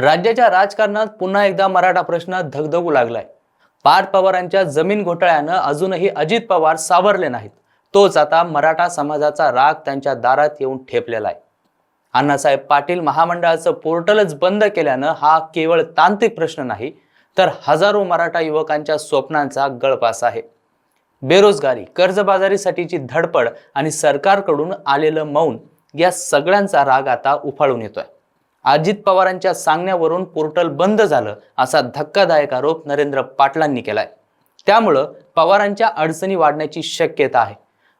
राज्याच्या राजकारणात पुन्हा एकदा मराठा प्रश्न धगधगू लागलाय. पार्थ पवारांच्या जमीन घोटाळ्यानं अजूनही अजित पवार सावरले नाहीत. तोच आता मराठा समाजाचा राग त्यांच्या दारात येऊन ठेपलेला आहे अण्णासाहेब पाटील महामंडळाचं पोर्टलच बंद केल्यानं हा केवळ तांत्रिक प्रश्न नाही तर हजारो मराठा युवकांच्या स्वप्नांचा गळपास आहे. बेरोजगारी कर्जबाजारीसाठीची धडपड आणि सरकारकडून आलेलं मौन या सगळ्यांचा राग आता उफाळून येतोय. अजित पवारांच्या सांगण्यावरून पोर्टल बंद झालं असा धक्कादायक आरोप नरेंद्र पाटलांनी केलाय. त्यामुळं पवारांच्या अडचणी वाढण्याची शक्यता आहे.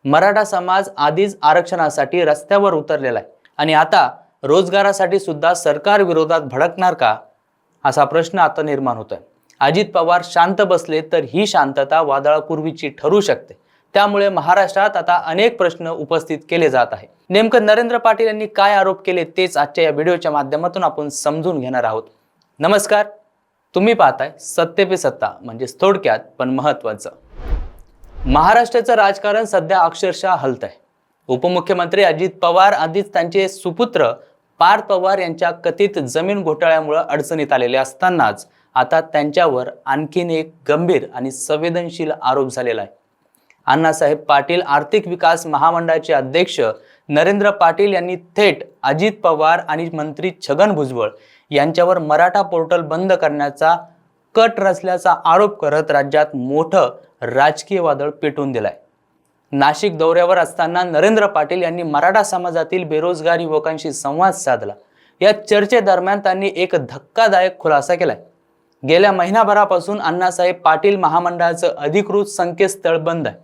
मराठा समाज आधीच आरक्षणासाठी रस्त्यावर उतरलेला आहे. आणि आता रोजगारासाठी सुद्धा सरकार विरोधात भडकणार का? असा प्रश्न आता निर्माण होतोय. अजित पवार शांत बसले तर ही शांतता वादळापूर्वीची ठरू शकते. त्यामुळे महाराष्ट्रात आता अनेक प्रश्न उपस्थित केले जात आहे नेमकं नरेंद्र पाटील यांनी काय आरोप केले तेच आजच्या या व्हिडिओच्या माध्यमातून आपण समजून घेणार आहोत. नमस्कार. तुम्ही पाहताय सत्ते पे सत्ता म्हणजेच थोडक्यात पण महत्वाचं महाराष्ट्राचं राजकारण सध्या अक्षरशः हलत आहे उपमुख्यमंत्री अजित पवार आधीच त्यांचे सुपुत्र पार्थ पवार यांच्या कथित जमीन घोटाळ्यामुळे अडचणीत आलेले असतानाच आता त्यांच्यावर आणखीन एक गंभीर आणि संवेदनशील आरोप झालेला आहे. अण्णासाहेब पाटील आर्थिक विकास महामंडळाचे अध्यक्ष नरेंद्र पाटील यांनी थेट अजित पवार आणि मंत्री छगन भुजबळ यांच्यावर मराठा पोर्टल बंद करण्याचा कट रचल्याचा आरोप करत राज्यात मोठं राजकीय वादळ पेटून दिलाय. नाशिक दौऱ्यावर असताना नरेंद्र पाटील यांनी मराठा समाजातील बेरोजगार युवकांशी संवाद साधला. या चर्चेदरम्यान त्यांनी एक धक्कादायक खुलासा केलाय. गेल्या महिनाभरापासून अण्णासाहेब पाटील महामंडळाचं अधिकृत संकेतस्थळ बंद आहे.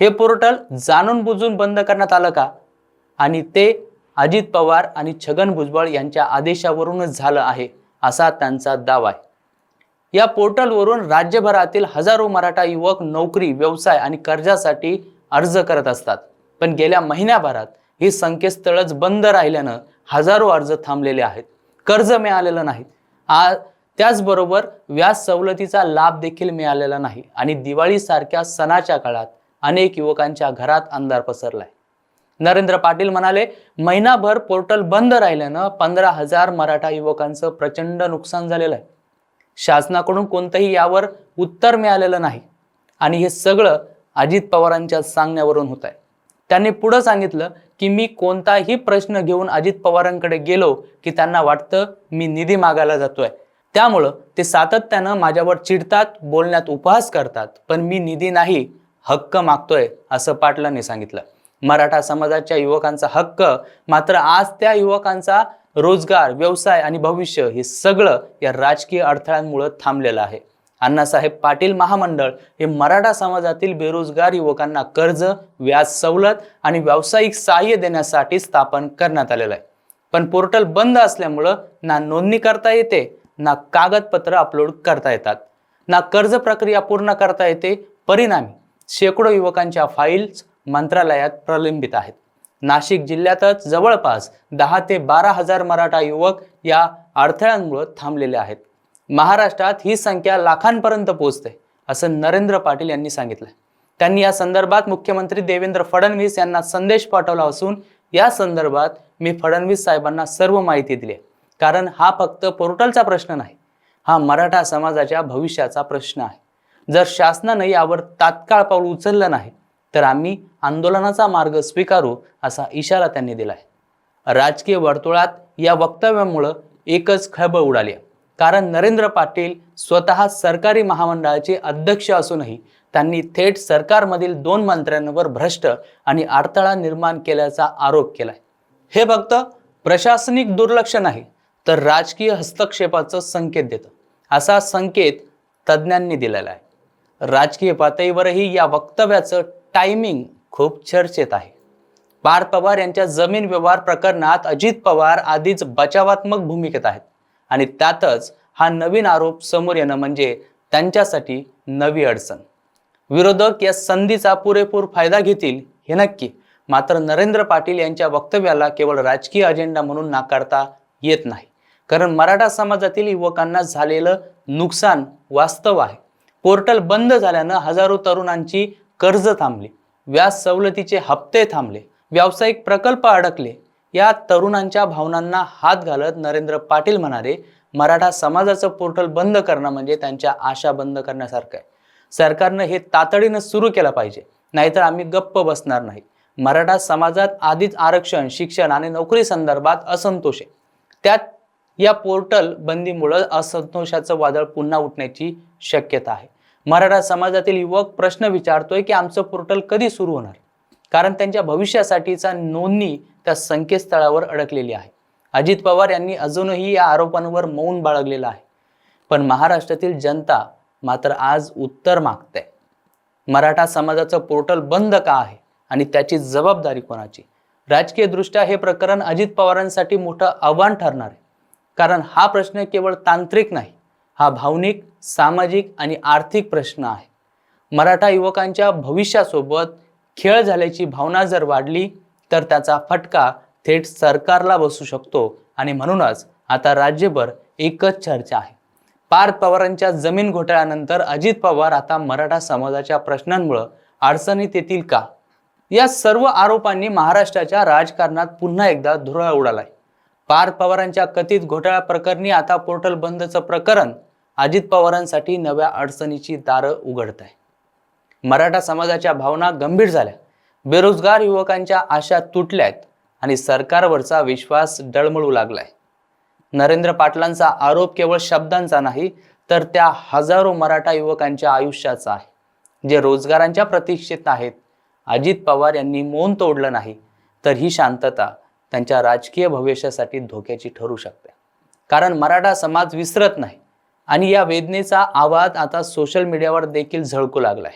हे पोर्टल जाणून बुजून बंद करण्यात आलं का? आणि ते अजित पवार आणि छगन भुजबळ यांच्या आदेशावरूनच झालं आहे असा त्यांचा दावा आहे. या पोर्टलवरून राज्यभरातील हजारो मराठा युवक नोकरी व्यवसाय आणि कर्जासाठी अर्ज करत असतात. पण गेल्या महिन्याभरात ही संकेतस्थळच बंद राहिल्यानं हजारो अर्ज थांबलेले आहेत. कर्ज मिळालेलं नाही. आ त्याचबरोबर व्याज सवलतीचा लाभ देखील मिळालेला नाही. आणि दिवाळीसारख्या सणाच्या काळात अनेक युवकांच्या घरात अंधार पसरलाय. नरेंद्र पाटील म्हणाले महिनाभर पोर्टल बंद राहिल्यानं पंधरा हजार मराठा युवकांचं प्रचंड नुकसान झालेलं आहे. शासनाकडून कोणतंही यावर उत्तर मिळालेलं नाही. आणि हे सगळं अजित पवारांच्या सांगण्यावरून होत आहे त्यांनी पुढं सांगितलं की मी कोणताही प्रश्न घेऊन अजित पवारांकडे गेलो की त्यांना वाटतं मी निधी मागायला जातोय. त्यामुळं ते सातत्यानं माझ्यावर चिडतात बोलण्यात उपहास करतात पण मी निधी नाही हक्क मागतोय असं पाटलांनी सांगितलं. मराठा समाजाच्या युवकांचा हक्क मात्र आज त्या युवकांचा रोजगार व्यवसाय आणि भविष्य हे सगळं या राजकीय अडथळ्यांमुळे थांबलेलं आहे. अण्णासाहेब पाटील महामंडळ हे मराठा समाजातील बेरोजगार युवकांना कर्ज व्याज सवलत आणि व्यावसायिक सहाय्य देण्यासाठी स्थापन करण्यात आलेलं आहे. पण पोर्टल बंद असल्यामुळं ना नोंदणी करता येते ना कागदपत्र अपलोड करता येतात. ना कर्ज प्रक्रिया पूर्ण करता येते परिणामी. शेकडो युवकांच्या फाईल्स मंत्रालयात प्रलंबित आहेत. नाशिक जिल्ह्यातच जवळपास दहा ते बारा हजार मराठा युवक या अडथळ्यांमुळे थांबलेले आहेत. महाराष्ट्रात ही संख्या लाखांपर्यंत पोहोचते असं नरेंद्र पाटील यांनी सांगितलं त्यांनी या संदर्भात मुख्यमंत्री देवेंद्र फडणवीस यांना संदेश पाठवला असून या संदर्भात मी फडणवीस साहेबांना सर्व माहिती दिली आहे. कारण हा फक्त पोर्टलचा प्रश्न नाही हा मराठा समाजाच्या भविष्याचा प्रश्न आहे. जर शासनानं यावर तात्काळ पाऊल उचललं नाही तर आम्ही आंदोलनाचा मार्ग स्वीकारू असा इशारा त्यांनी दिला आहे राजकीय वर्तुळात या वक्तव्यामुळं एकच खळबळ उडाली आहे. कारण नरेंद्र पाटील स्वतः सरकारी महामंडळाचे अध्यक्ष असूनही त्यांनी थेट सरकारमधील दोन मंत्र्यांवर भ्रष्ट आणि अडथळा निर्माण केल्याचा आरोप केलाय. हे फक्त प्रशासनिक दुर्लक्ष नाही तर राजकीय हस्तक्षेपाचं संकेत देतं. असा संकेत तज्ज्ञांनी दिलेला आहे. राजकीय पातळीवरही या वक्तव्याचं टायमिंग खूप चर्चेत आहे. पार्थ पवार यांच्या जमीन व्यवहार प्रकरणात अजित पवार आधीच बचावात्मक भूमिकेत आहेत. आणि त्यातच हा नवीन आरोप समोर येणं म्हणजे त्यांच्यासाठी नवी अडचण. विरोधक या संधीचा पुरेपूर फायदा घेतील हे नक्की. मात्र नरेंद्र पाटील यांच्या वक्तव्याला केवळ राजकीय अजेंडा म्हणून नाकारता येत नाही. कारण मराठा समाजातील युवकांना झालेलं नुकसान वास्तव आहे. पोर्टल बंद झाल्यानं हजारो तरुणांची कर्ज थांबली. व्याज सवलतीचे हप्ते थांबले. व्यावसायिक प्रकल्प अडकले. या तरुणांच्या भावनांना हात घालत नरेंद्र पाटील म्हणाले मराठा समाजाचं पोर्टल बंद करणं म्हणजे त्यांच्या आशा बंद करण्यासारखं आहे. सरकारनं हे तातडीनं सुरू केलं पाहिजे. नाहीतर आम्ही गप्प बसणार नाही. मराठा समाजात आधीच आरक्षण शिक्षण आणि नोकरी संदर्भात असंतोष आहे. त्यात या पोर्टल बंदीमुळं असंतोषाचं वादळ पुन्हा उठण्याची शक्यता आहे. मराठा समाजातील युवक प्रश्न विचारतोय की आमचं पोर्टल कधी सुरू होणार? कारण त्यांच्या भविष्यासाठीचा नोंदणी त्या संकेतस्थळावर अडकलेली आहे. अजित पवार यांनी अजूनही या आरोपांवर मौन बाळगलेलं आहे. पण महाराष्ट्रातील जनता मात्र आज उत्तर मागते मराठा समाजाचं पोर्टल बंद का आहे आणि त्याची जबाबदारी कोणाची? राजकीयदृष्ट्या हे प्रकरण अजित पवारांसाठी मोठं आव्हान ठरणार आहे. कारण हा प्रश्न केवळ तांत्रिक नाही हा भावनिक सामाजिक आणि आर्थिक प्रश्न आहे. मराठा युवकांच्या भविष्यासोबत खेळ झाल्याची भावना जर वाढली तर त्याचा फटका थेट सरकारला बसू शकतो आणि म्हणूनच आता राज्यभर एकच चर्चा आहे. पार्थ पवारांच्या जमीन घोटाळ्यानंतर अजित पवार आता मराठा समाजाच्या प्रश्नांमुळे अडचणीत येतील का? या सर्व आरोपांनी महाराष्ट्राच्या राजकारणात पुन्हा एकदा धुरळ उडालाय. पार्थ पवारांच्या कथित घोटाळा प्रकरणी आता पोर्टल बंदचं प्रकरण अजित पवारांसाठी नव्या अडचणीची दारं उघडत आहे मराठा समाजाच्या भावना गंभीर झाल्या. बेरोजगार युवकांच्या आशा तुटल्यात आणि सरकारवरचा विश्वास डळमळू लागलाय. नरेंद्र पाटलांचा आरोप केवळ शब्दांचा नाही तर त्या हजारो मराठा युवकांच्या आयुष्याचा आहे जे रोजगारांच्या प्रतीक्षेत आहेत. अजित पवार यांनी मौन तोडलं नाही तर ही शांतता त्यांच्या राजकीय भविष्यासाठी धोक्याची ठरू शकते. कारण मराठा समाज विसरत नाही आणि या वेदनेचा आवाज आता सोशल मीडियावर देखील झळकू लागला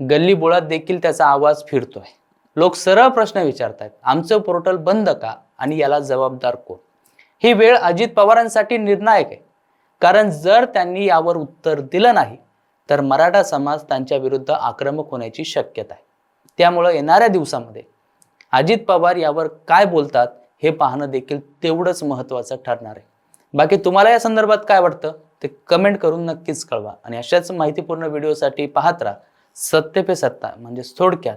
गल्ली बोळात देखील त्याचा आवाज फिरतोय. लोक सरळ प्रश्न विचारतायत आमचं पोर्टल बंद का आणि याला जबाबदार कोण? ही वेळ अजित पवारांसाठी निर्णायक आहे. कारण जर त्यांनी यावर उत्तर दिलं नाही तर मराठा समाज त्यांच्या विरुद्ध आक्रमक होण्याची शक्यता आहे. त्यामुळं येणाऱ्या दिवसामध्ये अजित पवार यावर काय बोलतात हे पाहणं देखील तेवढंच महत्त्वाचं ठरणार आहे. बाकी तुम्हाला या संदर्भात काय वाटतं ते कमेंट करून नक्कीच कळवा. आणि अशाच माहितीपूर्ण व्हिडिओसाठी पाहत राहा. सत्य पे सत्ता म्हणजे थोडक्यात